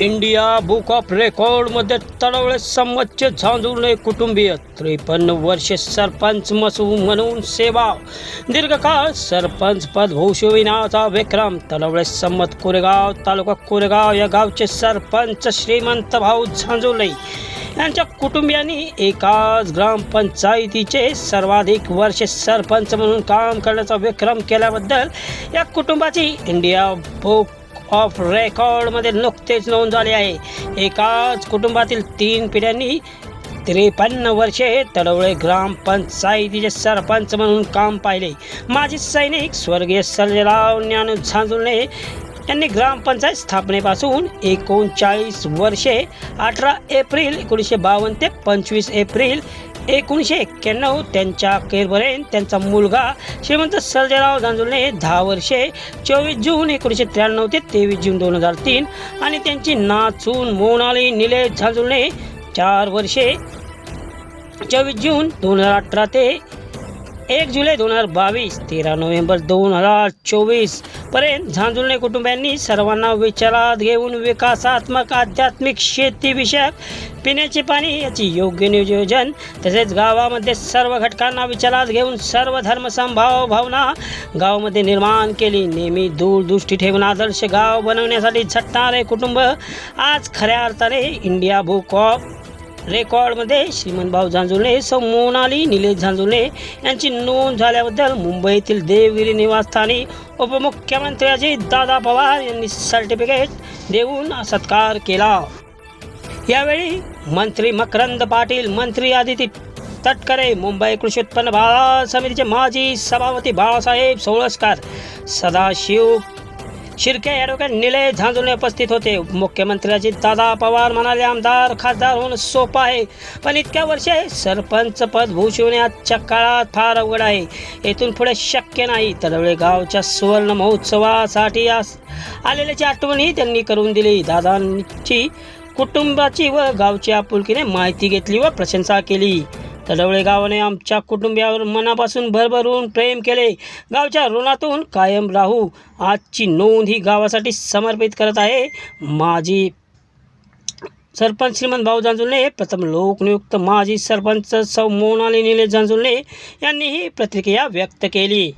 India book of रेकॉर्डमध्ये तडवळे संमतचे झांजुर्णे कुटुंबीय. त्रेपन्न वर्षे सरपंच मसू म्हणून सेवा. दीर्घकाळ सरपंच पद भूषविण्याचा विक्रम. तडवळे संमत कोरेगाव तालुका कोरेगाव या गावचे सरपंच श्रीमंत भाऊ झांजुर्णे यांच्या कुटुंबियांनी एकाच ग्रामपंचायतीचे सर्वाधिक वर्षे सरपंच म्हणून काम करण्याचा विक्रम केल्याबद्दल या कुटुंबाची इंडिया बुक ऑफ रेकॉर्डमध्ये नुकतेच नोंद झाले आहे. एकाच कुटुंबातील तीन पिढ्यांनी त्रेपन्न वर्षे तडवळे ग्रामपंचायतीचे सरपंच म्हणून काम पाहिले. माजी सैनिक स्वर्गीय सर्जेराव ज्ञान झांजुर्णे यांनी ग्रामपंचायत स्थापनेपासून एकोणचाळीस वर्षे अठरा एप्रिल एकोणीसशे बावन्न ते पंचवीस एप्रिल एकोणीसशे एक्क्याण्णव त्यांच्या अखेरपर्यंत त्यांचा मुलगा श्रीमंत सर्जेराव झांजुर्णे दहा वर्षे चोवीस जून एकोणीसशे त्र्याण्णव ते तेवीस जून दोन हजार तीन आणि त्यांची नाचून मोनाली निलेश झांजुर्णे चार वर्षे चोवीस जून दोन हजार अठरा ते एक जुलै दोन हजार बावीस तेरा नोव्हेंबर दोन हजार चोवीसपर्यंत झांजुर्णे कुटुंबियांनी सर्वांना विचारात घेऊन विकासात्मक आध्यात्मिक शेतीविषयक पिण्याचे पाणी याची योग्य नियोजन तसेच गावामध्ये सर्व घटकांना विचारात घेऊन सर्व धर्मसंभाव भावना गावामध्ये निर्माण केली. नेहमी दूरदृष्टी ठेवून आदर्श गाव बनवण्यासाठी झटणारे कुटुंब आज खऱ्या अर्थाने इंडिया बुक ऑफ रेकॉर्डमध्ये श्रीमंत भाऊ सौ मोनाली निलेश झांजुर्णे यांची नोंद झाल्याबद्दल मुंबईतील देवगिरी निवासस्थानी उपमुख्यमंत्र्याचे दादा पवार यांनी सर्टिफिकेट देऊन सत्कार केला. यावेळी मंत्री मकरंद पाटील मंत्री आदिती तटकरे मुंबई कृषी उत्पन्न बाजार समितीचे माजी सभापती बाळासाहेब सोळसकर सदाशिव शिर्के ॲडव्होकेट निलेश झांजुर्णे उपस्थित होते. मुख्यमंत्र्याची दादा पवार म्हणाले आमदार खासदार होणं सोपं आहे पण इतक्या वर्षे सरपंच पद भूषवणे आजच्या काळात फार अवघड आहे. येथून पुढे शक्य नाही. तडवळे गावच्या सुवर्ण महोत्सवासाठी आलेल्याची आठवणही त्यांनी करून दिली. दादांची कुटुंबाची व गावची आपुलकीने माहिती घेतली व प्रशंसा केली. तडवळे गावाने आमच्या कुटुंबियावर मनापासून भरभरून प्रेम केले. गावच्या ऋणातून कायम राहू आजची नोंद ही गावासाठी समर्पित करत आहे. माझी सरपंच श्रीमंत भाऊ जांजुर्णे प्रथम लोकनियुक्त माजी सरपंच सौ मोनाली निलेश जांजुर्णे यांनी ही प्रतिक्रिया व्यक्त केली.